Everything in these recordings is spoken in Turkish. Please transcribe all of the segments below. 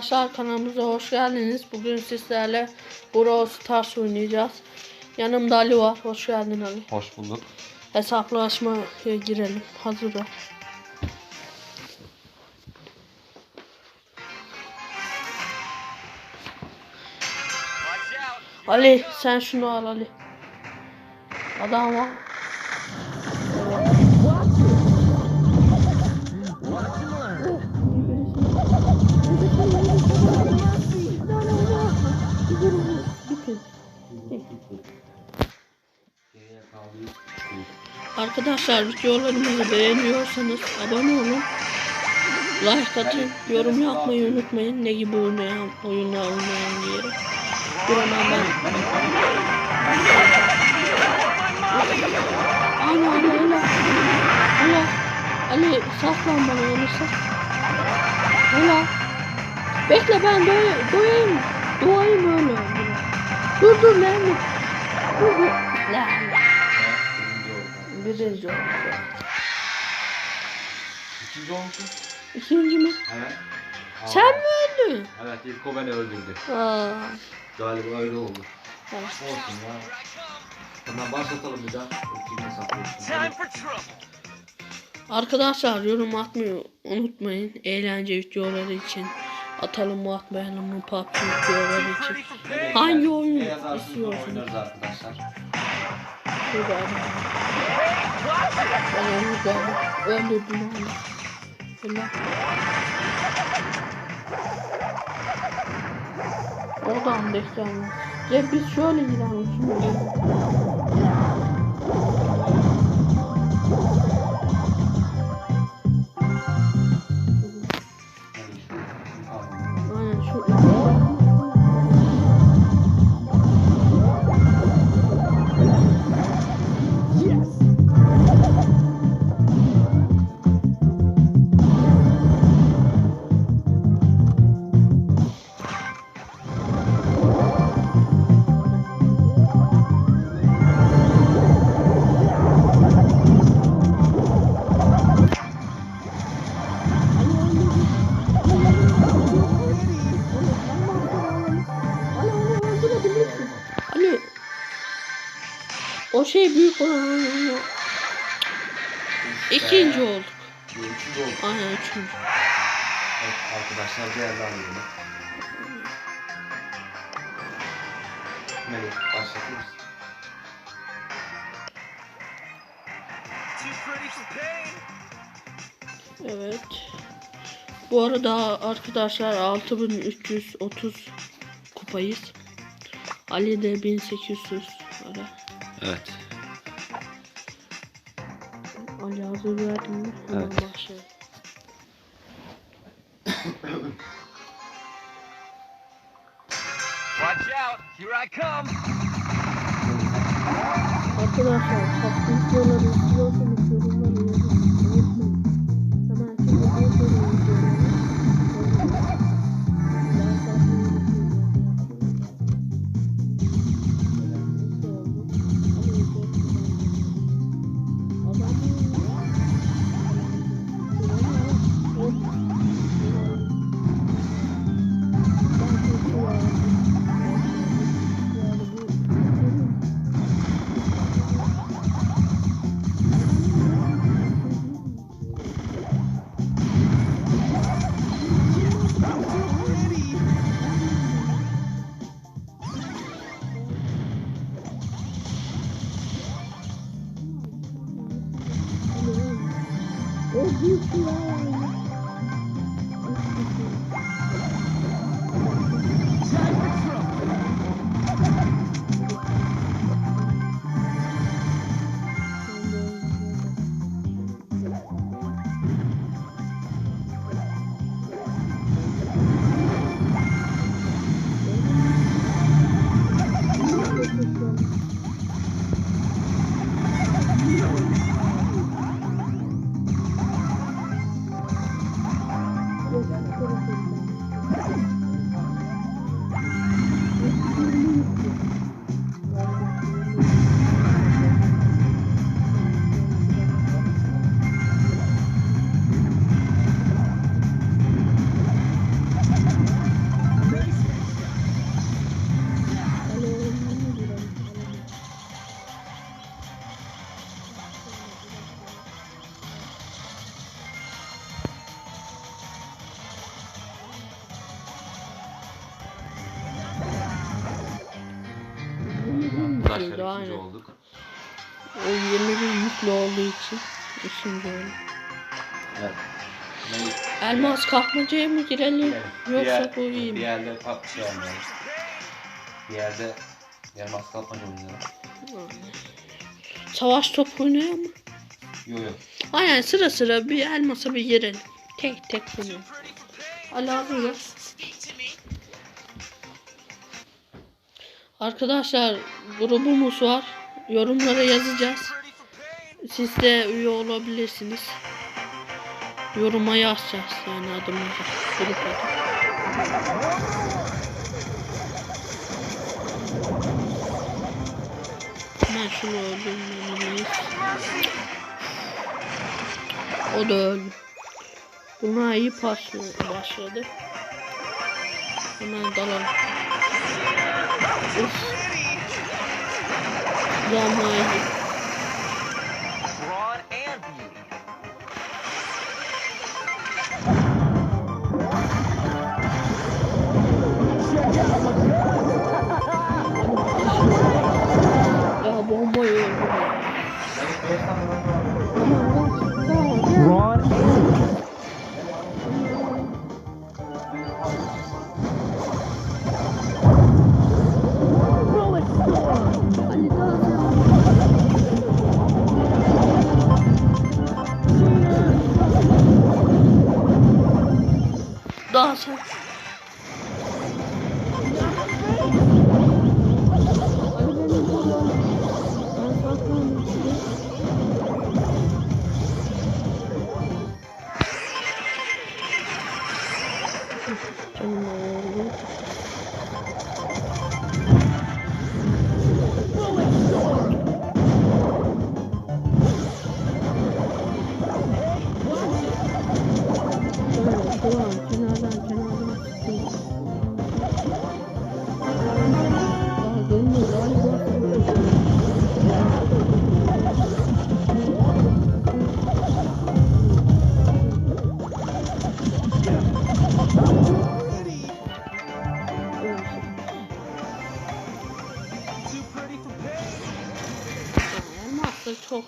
Arkadaşlar kanalımıza hoş geldiniz. Bugün sizlerle Brawl Stars oynayacağız. Yanımda Ali var. Hoş geldin Ali. Hoş bulduk. Hesaplaşmaya girelim. Hazır ol. Ali sen şunu al Ali. Adam var. Arkadaşlar videolarımızı beğeniyorsanız abone olun. Like atın, yorum yapmayı unutmayın. Ne gibi oynayan, oyunlar oynayan diye. Hemen ben. Ana ana ana. Allah. Ali saklan bana onu sak. Allah. Bekle ben doy doyayım. Doğayım öyle. Dur dur lan. Dur dur. Lan. Birinci oldu. İkinci olmuşsun. İkinci mi? Evet. Sen mi öldün? Evet ilk o beni öldürdü. Aa. Galiba öyle oldu. evet. Olsun ya. Hemen başlatalım bir daha. İkinci saklıyorsun. Time for trouble. Arkadaşlar yorum atmayı unutmayın. Eğlence videoları için atalım mı atmayalım mı PUBG videoları için. Hangi oyun İstiyorsunuz? oynarız arkadaşlar. Şurada adam. Ben öldürdüm onu. Şöyle. Oradan bekleyelim. Ya biz şöyle gidelim şimdi. Şey büyük olan ikinci olduk. Üçüncü oldu. Aynen üçüncü. Evet arkadaşlar değerli alıyorum. Melih başlatır mısın? Evet. Bu arada arkadaşlar 6330 kupayız. Ali de 1800 ara. Evet. Ali hazır verdin Evet. başlayalım. Watch out. Here I come. Arkadaşlar tatlı videoları istiyorsanız yorumları yazın. Unutmayın. Hemen şimdi bir soru aynen. olduk. O 21 yüklü olduğu için ikinci oldu. Evet. Elmas kapmacaya mı girelim yoksa Diğer- bu iyi Bir mi? yerde pub şey oynayalım. Bir yerde elmas kapmaca oynayalım. Savaş topu oynuyor mu? Yo yo. Aynen sıra sıra bir elmasa bir girelim. Tek tek bunu. Ali abi Arkadaşlar grubumuz var. Yorumlara yazacağız. Siz de üye olabilirsiniz. Yoruma yazacağız yani adımızı. Grup adı. Ben şunu öldürmeliyiz. O da öldü. Buna iyi pas başladı. Hemen dalalım. Uf. Yamayı. Daha sen.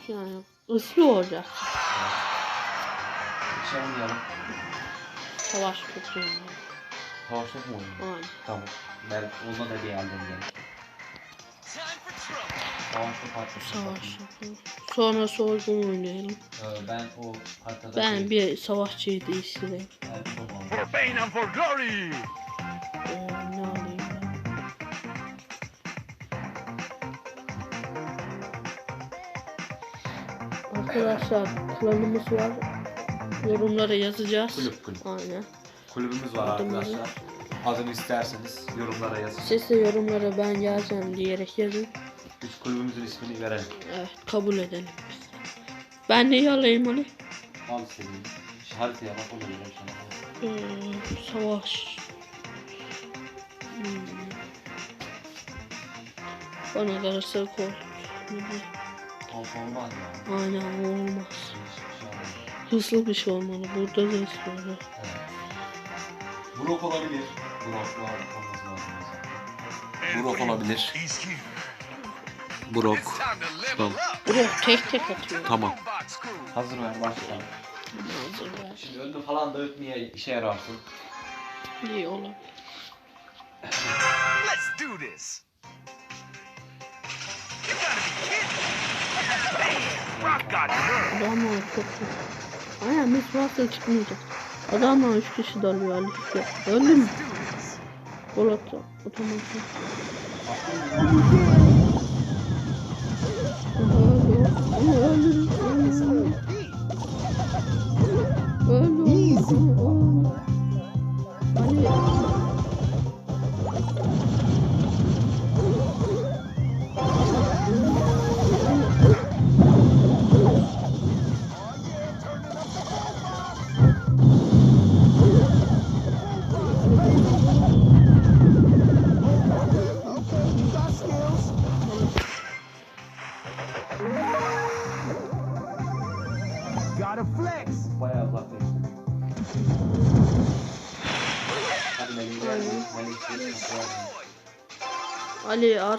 yani ıslı olacak. Şey oynayalım. Savaş topu yani. Savaşta mı oynayalım? Aynen. Tamam. Ben ona da bir time for trouble. Savaşta patlasın. Savaş topu. Sonra soygun oynayalım. Ee, ben o haritada Ben bir savaşçıyı değiştireyim. Ben çok aldım. For fame and for glory. Ee, Arkadaşlar klanımız var. Yorumlara yazacağız. Kulüp kulüp. Aynen. Kulübümüz var Adımız- arkadaşlar. Adını isterseniz yorumlara yazın. Siz de yorumlara ben yazacağım diyerek yazın. Biz kulübümüzün ismini verelim. Evet kabul edelim. Ben neyi alayım Ali? Al. Şu haritaya bak onu vereyim sana. Ee, savaş. Hmm. Bana kalırsa kol. Olmaz ya. Aynen o olmaz. Şey. Hızlı bir şey olmalı. Burada da hızlı olur. Evet. Brok olabilir. Brok var olması lazım. Brok olabilir. Brok. Tamam. up. Bro tek tek atıyor. Tamam. Hazır ver başlayalım. Hazır ver. Şimdi önünü falan dağıtmaya işe yararsın. İyi olur. Let's do this. You gotta be kidding Adamlar çok iyi. Aynen Miss Master çıkmayacak. Adamlar 3 kişi dalıyor Ali. Öldü mü? Gol attı. Otomatik. Öldü.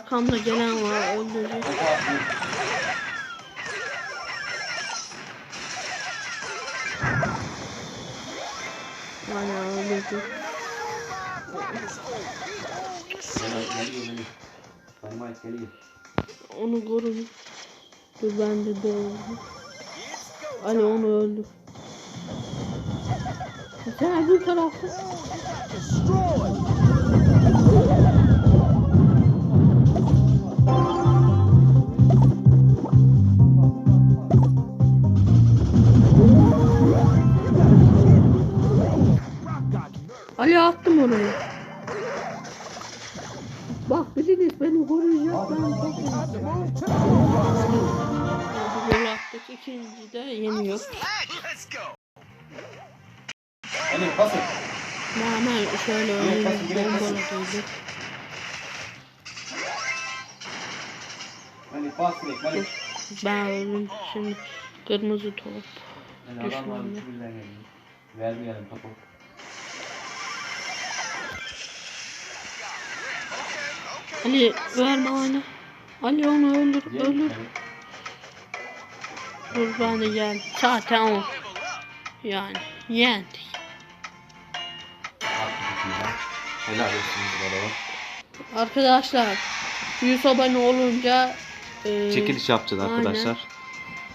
Arkamda gelen var öldürecek. Dynamite geliyor. Onu korun. Dur ben de doğru. Ali onu öldür. Sen öbür tarafta. Ali pas et. Hemen şöyle oyun bombaladıydı. Ali pas et. Ali. Ben öldüm şimdi kırmızı top. Yani adamlar geliyor. Vermeyelim topu. Ali verme onu. Ali onu öldür öldür. Ali. De gel. Zaten o. Yani yendik. Helal olsun. Arkadaşlar 100 abone olunca e, Çekiliş yapacağız aynen. arkadaşlar.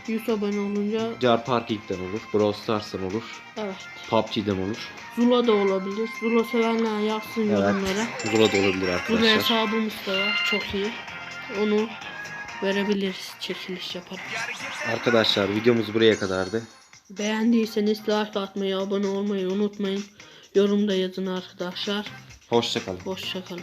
100 abone olunca Jar Parking'den olur, Brawl Stars'tan olur, evet. PUBG'den olur. Zula da olabilir. Zula sevenler yazsın yorumlara. Evet. Zula da olabilir Zula arkadaşlar. hesabımız da var. Çok iyi. Onu verebiliriz çekiliş yaparak. Arkadaşlar videomuz buraya kadardı. Beğendiyseniz like atmayı, abone olmayı unutmayın. Yorumda yazın arkadaşlar. Hoşçakalın. Hoşçakalın.